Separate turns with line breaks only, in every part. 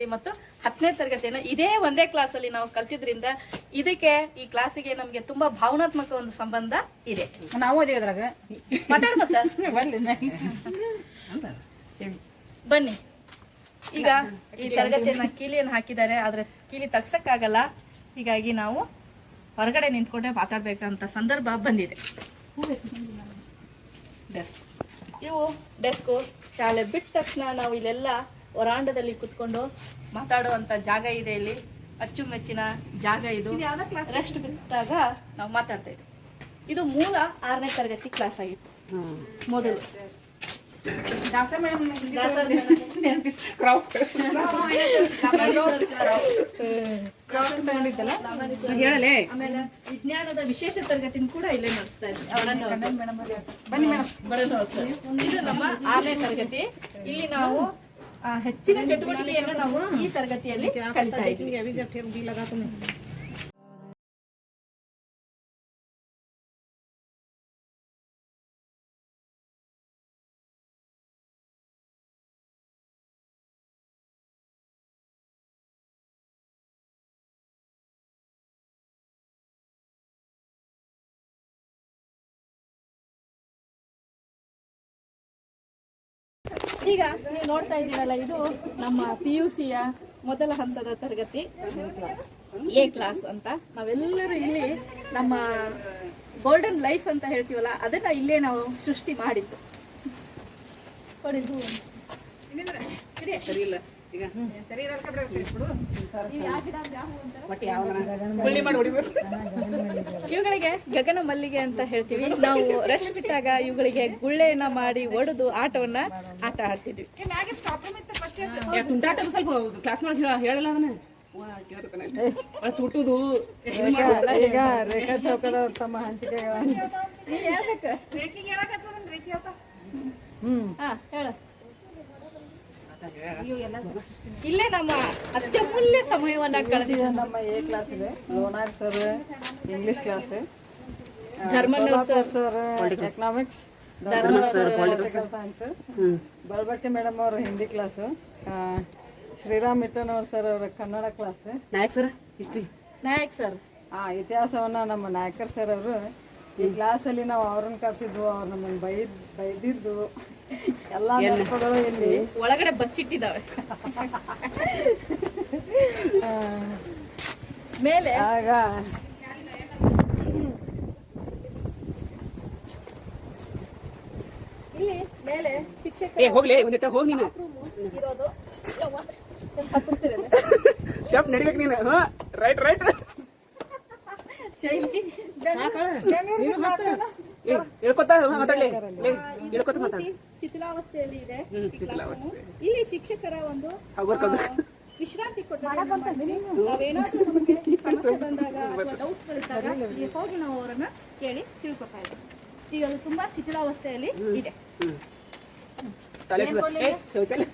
ಮತ್ತು ಹತ್ತನೇ ತರಗತಿಯನ್ನು ಇದೇ ಒಂದೇ ಕ್ಲಾಸಲ್ಲಿ ನಾವು ಕಲ್ತಿದ್ರಿಂದ ಇದಕ್ಕೆ ಈ ಕ್ಲಾಸಿಗೆ ನಮಗೆ ತುಂಬಾ ಭಾವನಾತ್ಮಕ ಒಂದು ಸಂಬಂಧ ಇದೆ.
ನಾವು ಅದೇ ಅದ್ರಾಗ.
ಮಾತಾಡ್ ಮತ್ತ. ಬನ್ನಿ. ಈಗ ಈ ತರಗತಿಯನ್ನ ಕೀಲಿಯನ್ನು ಹಾಕಿದ್ದಾರೆ ಆದ್ರೆ ಕೀಲಿ ತಗ್ಸಕ್ಕಾಗಲ್ಲ. ಹೀಗಾಗಿ ನಾವು ಹೊರಗಡೆ ನಿಂತ್ಕೊಂಡೆ ಮಾತಾಡ್ಬೇಕಂತ ಸಂದರ್ಭ ಬಂದಿದೆ. ಇವು ಡೆಸ್ಕು ಶಾಲೆ ಬಿಟ್ಟ ತಕ್ಷಣ ನಾವು ಇಲ್ಲೆಲ್ಲ ವರಾಂಡದಲ್ಲಿ ಕುತ್ಕೊಂಡು ಮಾತಾಡುವಂತ ಜಾಗ ಇದೆ ಇಲ್ಲಿ. ಅಚ್ಚುಮೆಚ್ಚಿನ ಜಾಗ ಇದು. ರೆಸ್ಟ್ ಬಿಟ್ಟಾಗ ನಾವು ಮಾತಾಡ್ತಾ ಇದ್ವಿ. ಇದು ಮೂಲ ಆರನೇ ತರಗತಿ ಕ್ಲಾಸ್ ಆಗಿತ್ತು. ಮೊದಲು. ಆಮೇಲೆ ವಿಜ್ಞಾನದ ವಿಶೇಷ ತರಗತಿನ ಕೂಡ ಇಲ್ಲೇ ನಡೆಸ್ತಾ ಇದ್ವಿ. ಇದು ನಮ್ಮ ಆರನೇ ತರಗತಿ. ಇಲ್ಲಿ ನಾವು ಹೆಚ್ಚಿನ ಚಟುವಟಿಕೆಯನ್ನು ನಾವು ಈ ತರಗತಿಯಲ್ಲಿ ಕಲಿತಾ ಇದ್ವಿ ಈಗ ನೀವು ನೋಡ್ತಾ ಇದ್ದೀರಲ್ಲ, ಇದು ನಮ್ಮ ಪಿ ಯು ಸಿಯ ಮೊದಲ ಹಂತದ ತರಗತಿ. ಎ ಕ್ಲಾಸ್ ಅಂತ. ನಾವೆಲ್ಲರೂ ಇಲ್ಲಿ ನಮ್ಮ ಗೋಲ್ಡನ್ ಲೈಫ್ ಅಂತ ಹೇಳ್ತೀವಲ್ಲ, ಅದನ್ನ ಇಲ್ಲೇ ನಾವು ಸೃಷ್ಟಿ ಮಾಡಿದ್ದು. ಕೊಡಿ
ಈಗ. ಸರಿ ಬಿಡು. ಮಾಡಿ ಹೊಡಿಬೇಕು.
ಇವುಗಳಿಗೆ ಗಗನ ಮಲ್ಲಿಗೆ ಅಂತ ಹೇಳ್ತೀವಿ. ನಾವು ರಶ್ ಬಿಟ್ಟಾಗ ಇವುಗಳಿಗೆ ಗುಳ್ಳೆಯನ್ನ ಮಾಡಿ ಒಡೆದು ಆಟವನ್ನ ಆಟ ಆಡ್ತಿದ್ವಿ.
ಸ್ವಲ್ಪ ಕ್ಲಾಸ್ ಮಾಡಿ ಹೇಳಲ್ಲ ಅದನ್ನ ಸುಟ್ಟುದು
ಈಗ ರೇಖಾ ಚೌಕದ ತಮ್ಮ
ಹಂಚಿಕೆ ಹ್ಮ್. ಹೇಳ. ಇಲ್ಲೇ ನಮ್ಮ ಅತ್ಯಮೂಲ್ಯ ಸಮಯವನ್ನ ಕಳೆದಿದ್ದ
ನಮ್ಮ ಎ ಕ್ಲಾಸ್ ಇದೆ. Lonar sir English class
Dharmanna sir.
Sir economics science Balbatti madam ಅವರು ಹಿಂದಿ ಕ್ಲಾಸ್ ಶ್ರೀರಾಮ್ ಮಿಟ್ಟನ್ ಅವ್ರ ಸರ್ ಅವರ Kannada class
Nayak sir history
Nayak sir.
ಆ ಇತಿಹಾಸವನ್ನ ನಮ್ಮ ನಾಯಕರ್ ಸರ್ ಅವರು. ಈ ಕ್ಲಾಸಲ್ಲಿ ನಾವು ಅವ್ರನ್ನ ಕರ್ಸಿದ್ವು ಅವ್ರು ನಮ್ಮನ್ನು ಬೈದ್ ಬೈದಿದ್ದು. ಎಲ್ಲ ನೆನಪುಗಳು ಇಲ್ಲಿ
ಒಳಗಡೆ ಬಚ್ಚಿಟ್ಟಿದ್ದಾವೆ
ಆ,
ಮೇಲೆ?
ಆಗ.
ಇಲ್ಲಿ ಮೇಲೆ ಶಿಕ್ಷಕ
ಏ ಹೋಗ್ಲಿ ಒಂದಿಟ್ಟ ಹೋಗಿ ನೀನು. ಸ್ಟೆಪ್ ನಡಿಬೇಕು ನೀನು. ಹಾ ರೈಟ್ ರೈಟ್
ಶೈಲಿ.
ಹೇಳ್ಕೊತ ಮಾತಾಡ್ಲಿ. ಲೇ, ಹೇಳ್ಕೊತ ಮಾತಾಡ.
ಶಿಥಿಲಾವಸ್ಥೆಯಲ್ಲಿ ಇದೆ ಇಲ್ಲಿ ಶಿಕ್ಷಕರ ಒಂದು ವಿಶ್ರಾಂತಿ ನಾವೇನಾದ್ರೂ ನಮಗೆ ಸಮಸ್ಯೆ ಬಂದಾಗ ಅಥವಾ ಡೌಟ್ಸ್ ಗಳಿದ್ದಾಗ ಇಲ್ಲಿ ಹೋಗಿ ನಾವು ಅವರನ್ನ ಕೇಳಿ ತಿಳ್ಕೊತಾ ಇದ್ದೀವಿ. ಈಗ ಅದು ತುಂಬಾ ಶಿಥಿಲಾವಸ್ಥೆಯಲ್ಲಿ ಇದೆ.
ಟಾಯ್ಲೆಟ್ ಏ ಶೌಚಾಲಯ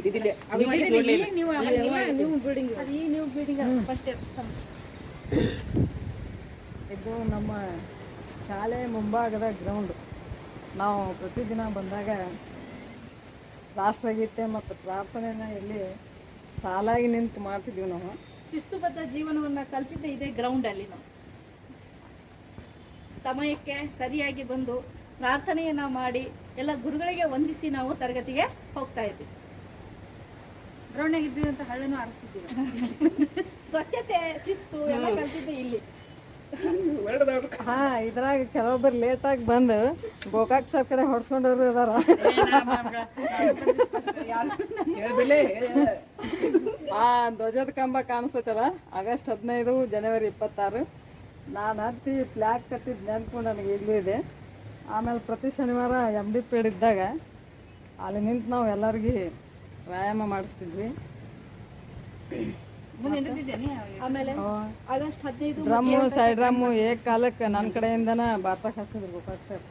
ಇದಿಲ್ಲ
ಈ ನೀವು ನೀವು ಬಿಲ್ಡಿಂಗ್ ಅದು ಈ ನೀವು ಬಿಲ್ಡಿಂಗ್ ಫಸ್ಟ್
ಇದು ನಮ್ಮ ಶಾಲೆ ಮುಂಭಾಗದ ಗ್ರೌಂಡ್ ನಾವು ಪ್ರತಿದಿನ ಬಂದಾಗ ರಾಷ್ಟ್ರಗೀತೆ ಮತ್ತು ಪ್ರಾರ್ಥನೆನ ಇಲ್ಲಿ ಸಾಲಾಗಿ ನಿಂತು ಮಾಡ್ತಿದ್ವಿ ನಾವು.
ಶಿಸ್ತುಬದ್ಧ ಜೀವನವನ್ನ ಕಲ್ತಿದ್ದೆ ಇದೆ ಗ್ರೌಂಡ್ ಅಲ್ಲಿ ನಾವು. ಸಮಯಕ್ಕೆ ಸರಿಯಾಗಿ ಬಂದು ಪ್ರಾರ್ಥನೆಯನ್ನ ಮಾಡಿ ಎಲ್ಲ ಗುರುಗಳಿಗೆ ವಂದಿಸಿ ನಾವು ತರಗತಿಗೆ ಹೋಗ್ತಾ ಇದ್ವಿ. ಗ್ರೌಂಡ್ನಾಗ ಇದ್ದಂತ ಹಳ್ಳನು ಆರಿಸ್ತಿದ್ದೀವಿ. ಸ್ವಚ್ಛತೆ ಶಿಸ್ತು ಎಲ್ಲ ಕಲ್ತಿದ್ದೆ ಇಲ್ಲಿ.
ಹಾ ಇದ್ರಾಗ ಕೆಲವೊಬ್ಬರು ಲೇಟಾಗಿ ಬಂದು ಗೋಕಾಕ್ ಸರ್ ಕಡೆ ಹೊಡ್ಸ್ಕೊಂಡವ್ರು ಇದಾರ. ಆ ಧ್ವಜದ ಕಂಬ ಕಾಣಿಸ್ತೈತಲ್ಲ ಆಗಸ್ಟ್ ಹದಿನೈದು ಜನವರಿ ಇಪ್ಪತ್ತಾರು. ನಾನು ಹತ್ತಿ ಫ್ಲ್ಯಾಗ್ ಕಟ್ಟಿದ ನೆನಪು ನನಗೆ ಇಲ್ಲೂ ಇದೆ. ಆಮೇಲೆ ಪ್ರತಿ ಶನಿವಾರ ಎಂ ಡಿ ಪೇಡ್ ಇದ್ದಾಗ ಅಲ್ಲಿ ನಿಂತು ನಾವು ಎಲ್ಲರಿಗೆ ವ್ಯಾಯಾಮ ಮಾಡಿಸ್ತಿದ್ವಿ.
ಆಮೇಲೆ ಆಗಸ್ಟ್ ಹದಿನೈದು
ಡ್ರಮ್ಮು ಸೈಡ್ ಡ್ರಮ್ಮು ಏಕ ಕಾಲಕ್ಕೆ ನನ್ನ ಕಡೆಯಿಂದನ ಬಾರ್ಸಕ್ಕೆ ಹಚ್ಚಿದ್ರು ಗೋಪಾಲ್ ಸರ್.